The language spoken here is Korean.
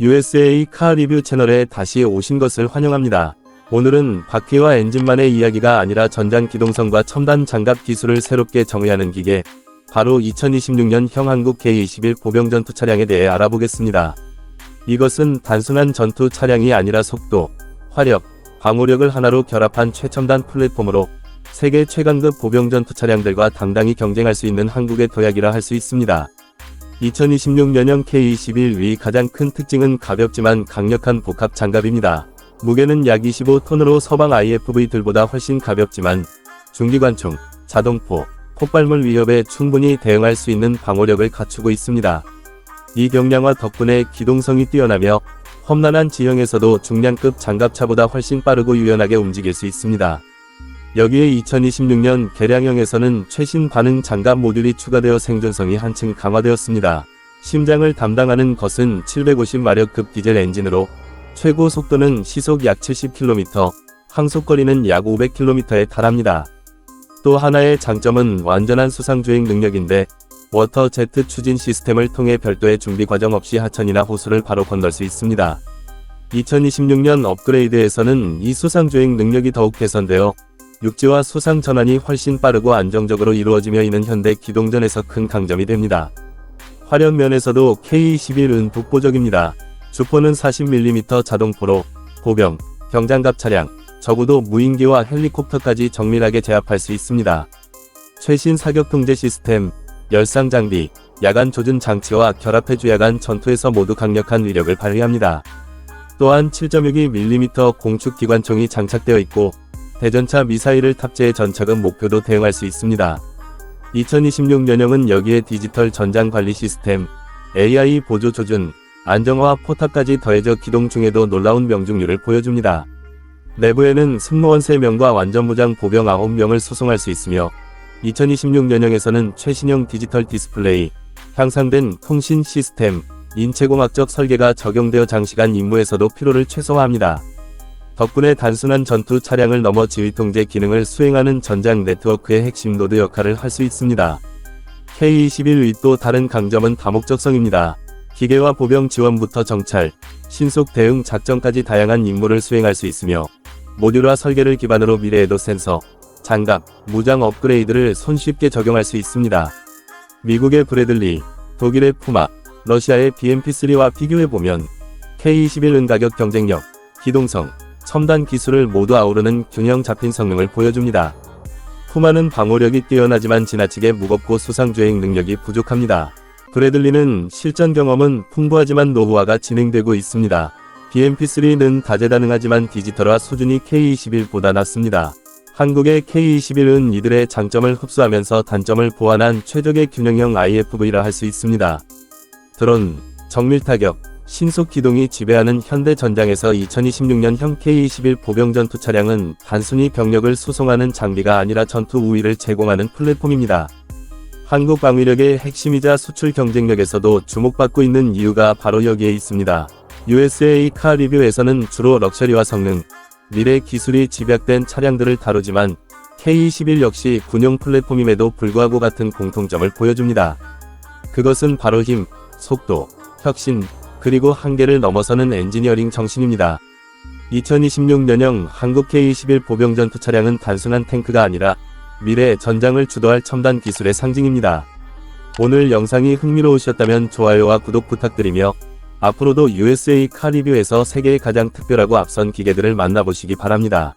USA 카 리뷰 채널에 다시 오신 것을 환영합니다. 오늘은 바퀴와 엔진만의 이야기가 아니라 전장 기동성과 첨단 장갑 기술을 새롭게 정의하는 기계, 바로 2026년형 한국 K21 보병 전투 차량에 대해 알아보겠습니다. 이것은 단순한 전투 차량이 아니라 속도, 화력, 방호력을 하나로 결합한 최첨단 플랫폼으로 세계 최강급 보병 전투 차량들과 당당히 경쟁할 수 있는 한국의 도약이라 할 수 있습니다. 2026년형 K21 위 가장 큰 특징은 가볍지만 강력한 복합 장갑입니다. 무게는 약 25톤으로 서방 IFV들보다 훨씬 가볍지만 중기관총, 자동포, 폭발물 위협에 충분히 대응할 수 있는 방호력을 갖추고 있습니다. 이 경량화 덕분에 기동성이 뛰어나며 험난한 지형에서도 중량급 장갑차보다 훨씬 빠르고 유연하게 움직일 수 있습니다. 여기에 2026년 개량형에서는 최신 반응 장갑 모듈이 추가되어 생존성이 한층 강화되었습니다. 심장을 담당하는 것은 750마력급 디젤 엔진으로 최고 속도는 시속 약 70km, 항속거리는 약 500km에 달합니다. 또 하나의 장점은 완전한 수상주행 능력인데 워터 제트 추진 시스템을 통해 별도의 준비 과정 없이 하천이나 호수를 바로 건널 수 있습니다. 2026년 업그레이드에서는 이 수상주행 능력이 더욱 개선되어 육지와 수상 전환이 훨씬 빠르고 안정적으로 이루어지며 이는 현대 기동전에서 큰 강점이 됩니다. 화력 면에서도 K21은 독보적입니다. 주포는 40mm 자동포로 보병, 경장갑 차량, 적어도 무인기와 헬리콥터까지 정밀하게 제압할 수 있습니다. 최신 사격 통제 시스템, 열상 장비, 야간 조준 장치와 결합해 주야간 전투에서 모두 강력한 위력을 발휘합니다. 또한 7.62mm 공축 기관총이 장착되어 있고 대전차 미사일을 탑재해 전차급 목표도 대응할 수 있습니다. 2026년형은 여기에 디지털 전장 관리 시스템, AI 보조 조준, 안정화 포탑까지 더해져 기동 중에도 놀라운 명중률을 보여줍니다. 내부에는 승무원 3명과 완전무장 보병 9명을 수송할 수 있으며 2026년형에서는 최신형 디지털 디스플레이, 향상된 통신 시스템, 인체공학적 설계가 적용되어 장시간 임무에서도 피로를 최소화합니다. 덕분에 단순한 전투 차량을 넘어 지휘 통제 기능을 수행하는 전장 네트워크의 핵심 노드 역할을 할 수 있습니다. K21의 또 다른 강점은 다목적성입니다. 기계와 보병 지원부터 정찰, 신속 대응 작전까지 다양한 임무를 수행할 수 있으며 모듈화 설계를 기반으로 미래에도 센서, 장갑, 무장 업그레이드를 손쉽게 적용할 수 있습니다. 미국의 브래들리, 독일의 푸마, 러시아의 BMP3와 비교해보면 K21은 가격 경쟁력, 기동성, 첨단 기술을 모두 아우르는 균형 잡힌 성능을 보여줍니다. 푸마는 방호력이 뛰어나지만 지나치게 무겁고 수상주행 능력이 부족합니다. 브래들리는 실전 경험은 풍부하지만 노후화가 진행되고 있습니다. BMP3는 다재다능하지만 디지털화 수준이 K21보다 낮습니다. 한국의 K21은 이들의 장점을 흡수하면서 단점을 보완한 최적의 균형형 IFV라 할 수 있습니다. 드론, 정밀 타격, 신속 기동이 지배하는 현대 전장에서 2026년형 K21 보병 전투 차량은 단순히 병력을 수송하는 장비가 아니라 전투 우위를 제공하는 플랫폼입니다. 한국 방위력의 핵심이자 수출 경쟁력에서도 주목받고 있는 이유가 바로 여기에 있습니다. USA 카 리뷰에서는 주로 럭셔리와 성능, 미래 기술이 집약된 차량들을 다루지만 K21 역시 군용 플랫폼임에도 불구하고 같은 공통점을 보여줍니다. 그것은 바로 힘, 속도, 혁신, 그리고 한계를 넘어서는 엔지니어링 정신입니다. 2026년형 한국 K21 보병 전투 차량은 단순한 탱크가 아니라 미래 전장을 주도할 첨단 기술의 상징입니다. 오늘 영상이 흥미로우셨다면 좋아요와 구독 부탁드리며 앞으로도 USA 카 리뷰에서 세계의 가장 특별하고 앞선 기계들을 만나보시기 바랍니다.